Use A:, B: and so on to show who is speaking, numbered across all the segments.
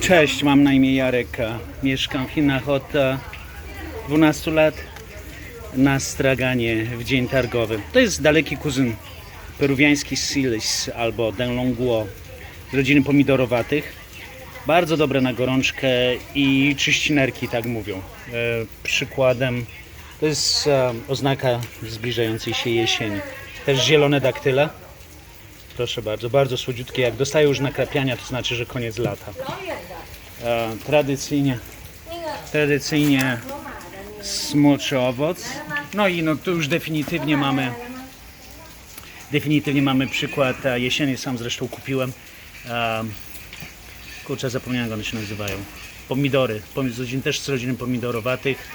A: Cześć, mam na imię Jarek. Mieszkam w Chinach od e, 12 lat na straganie w dzień targowy. To jest daleki kuzyn peruwiański Silis albo Denlongguo z rodziny pomidorowatych. Bardzo dobre na gorączkę i czyścinerki, tak mówią. E, przykładem to jest e, oznaka zbliżającej się jesieni. Też zielone daktyle. Proszę bardzo, bardzo słodziutkie. Jak dostają już nakrapiania, to znaczy, że koniec lata. E, tradycyjnie, tradycyjnie smoczy owoc. No i no tu już definitywnie mamy definitywnie mamy przykład e, jesieni, sam zresztą kupiłem. E, kurczę, zapomniałem jak one się nazywają. Pomidory, Pomid- z też z rodziny pomidorowatych.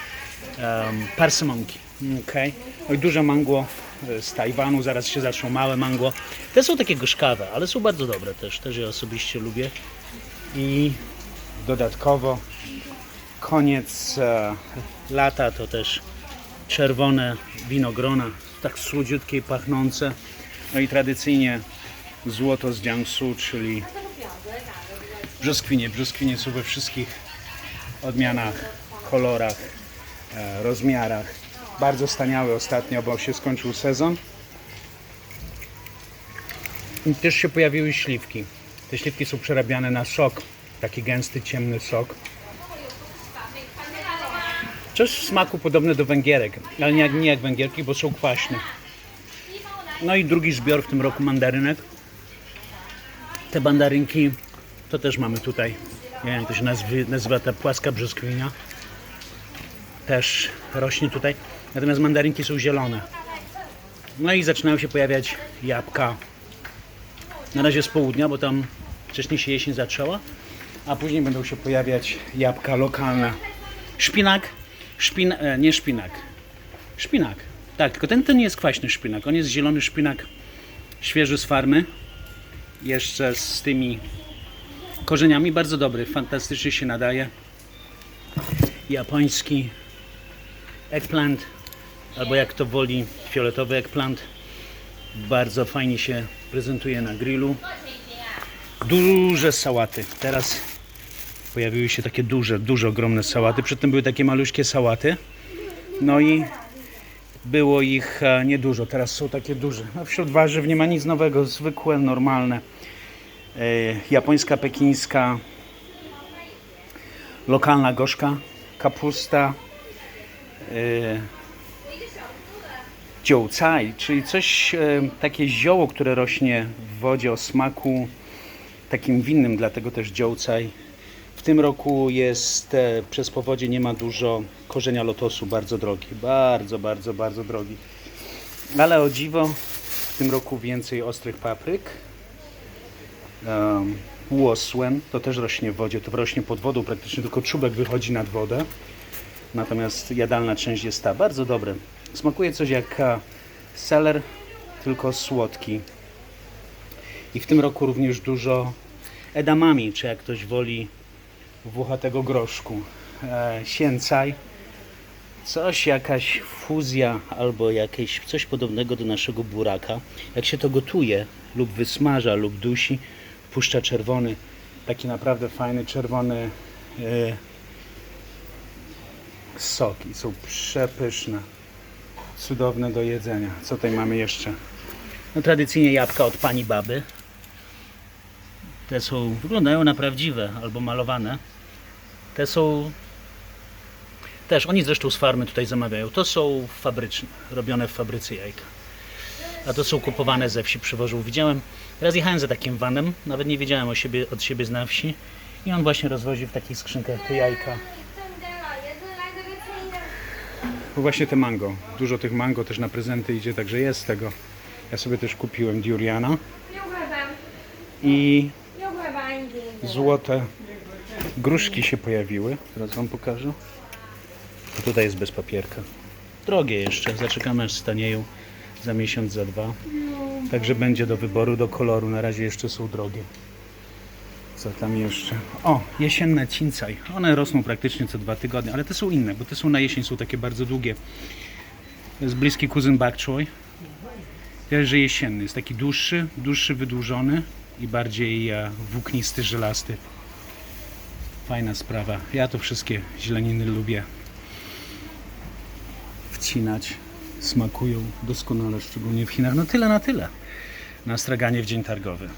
A: Um, parsymonki. Okay. No i duże mango e, z Tajwanu, zaraz się zaczną małe mango. Te są takie gorzkawe, ale są bardzo dobre też, też je osobiście lubię. I dodatkowo koniec e, lata to też czerwone winogrona, tak słodziutkie i pachnące. No i tradycyjnie złoto z Jiangsu, czyli brzoskwinie. Brzoskwinie są we wszystkich odmianach, kolorach, e, rozmiarach. Bardzo staniały ostatnio, bo się skończył sezon. I też się pojawiły śliwki. Te śliwki są przerabiane na sok, taki gęsty, ciemny sok. Coś w smaku podobne do węgierek, ale nie nie jak węgierki, bo są kwaśne. No i drugi zbiór w tym roku mandarynek. Te mandarynki to też mamy tutaj. Nie wiem, to się nazwy, nazywa ta płaska brzoskwinia. Też rośnie tutaj. Natomiast mandarynki są zielone. No i zaczynają się pojawiać jabłka. Na razie z południa, bo tam wcześniej się jesień zaczęła. A później będą się pojawiać jabłka lokalne. Szpinak. Szpin, e, nie szpinak. Szpinak. Tak, tylko ten, ten nie jest kwaśny szpinak. On jest zielony szpinak świeży z farmy. Jeszcze z tymi korzeniami. Bardzo dobry. Fantastycznie się nadaje. Japoński eggplant. Albo jak to woli, fioletowy eggplant. Bardzo fajnie się prezentuje na grillu. Duże sałaty. Teraz pojawiły się takie duże, duże, ogromne sałaty. Przedtem były takie maluśkie sałaty. No i było ich e, niedużo. Teraz są takie duże. A wśród warzyw nie ma nic nowego. Zwykłe, normalne. E, japońska, pekińska, lokalna gorzka, kapusta, dziołcaj, czyli coś, e, takie zioło, które rośnie w wodzie o smaku takim winnym, dlatego też dziołcaj. W tym roku jest, e, przez powodzie nie ma dużo korzenia lotosu, bardzo drogi, bardzo, bardzo, bardzo drogi. Ale o dziwo, w tym roku więcej ostrych papryk. Um, to też rośnie w wodzie, to rośnie pod wodą, praktycznie tylko czubek wychodzi nad wodę. Natomiast jadalna część jest ta, bardzo dobre. Smakuje coś jak e, seler, tylko słodki. I w tym roku również dużo edamami, czy jak ktoś woli włochatego groszku. E, sięcaj. Coś, jakaś fuzja albo jakieś coś podobnego do naszego buraka. Jak się to gotuje lub wysmaża lub dusi, puszcza czerwony, taki naprawdę fajny czerwony e, sok i są przepyszne. Cudowne do jedzenia. Co tutaj mamy jeszcze? No, tradycyjnie jabłka od pani baby. Te są, wyglądają na prawdziwe albo malowane. Te są też, oni zresztą z farmy tutaj zamawiają. To są fabryczne, robione w fabryce jajka. A to są kupowane ze wsi, przywożą. Widziałem, raz jechałem za takim vanem, nawet nie wiedziałem o siebie, od siebie z na wsi. I on właśnie rozwozi w takich skrzynkach te jajka właśnie te mango. Dużo tych mango też na prezenty idzie, także jest tego. Ja sobie też kupiłem duriana. I złote gruszki się pojawiły. Zaraz Wam pokażę. A tutaj jest bez papierka. Drogie jeszcze, zaczekamy aż stanieją za miesiąc, za dwa. Także będzie do wyboru, do koloru. Na razie jeszcze są drogie. Co tam jeszcze? O, jesienne cincaj. One rosną praktycznie co dwa tygodnie, ale te są inne, bo te są na jesień, są takie bardzo długie. To jest bliski kuzyn bok choy. Także jesienny, jest taki dłuższy, dłuższy, wydłużony i bardziej e, włóknisty, żelasty. Fajna sprawa. Ja to wszystkie zieleniny lubię wcinać. Smakują doskonale, szczególnie w Chinach. No tyle na tyle na straganie w dzień targowy.